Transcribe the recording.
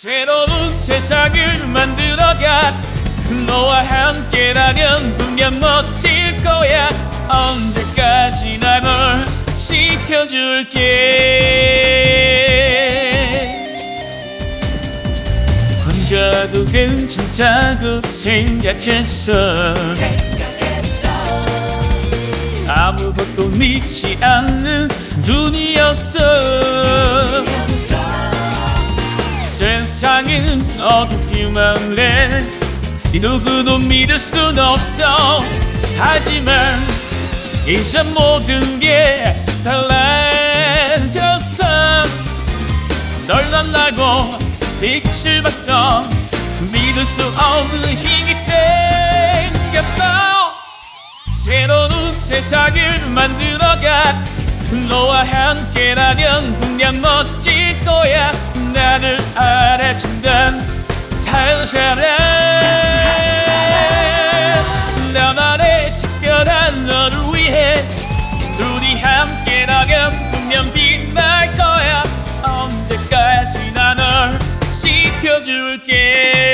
새로운 세상을 만들어가. 너와 함께라면 분명 멋질 거야. 언제까지나 널 지켜줄게. 혼자도 괜찮다고 생각했어. 아무것도 믿지 않는 눈이었어 세상은 어둡기만 해. 누구도 믿을 순 없어. 하지만 이제 모든 게 달라졌어. 널 만나고 빛을 봤어. 믿을 수 없는 힘이 생겼어. 새로운 세상을 만들어가. 너와 함께라면 분명 멋질 거야. 나를 알아준 사람 나만의 특별한 너를 위해 둘이 함께라면 분명 빛날 거야. 언제까지나 널 지켜줄게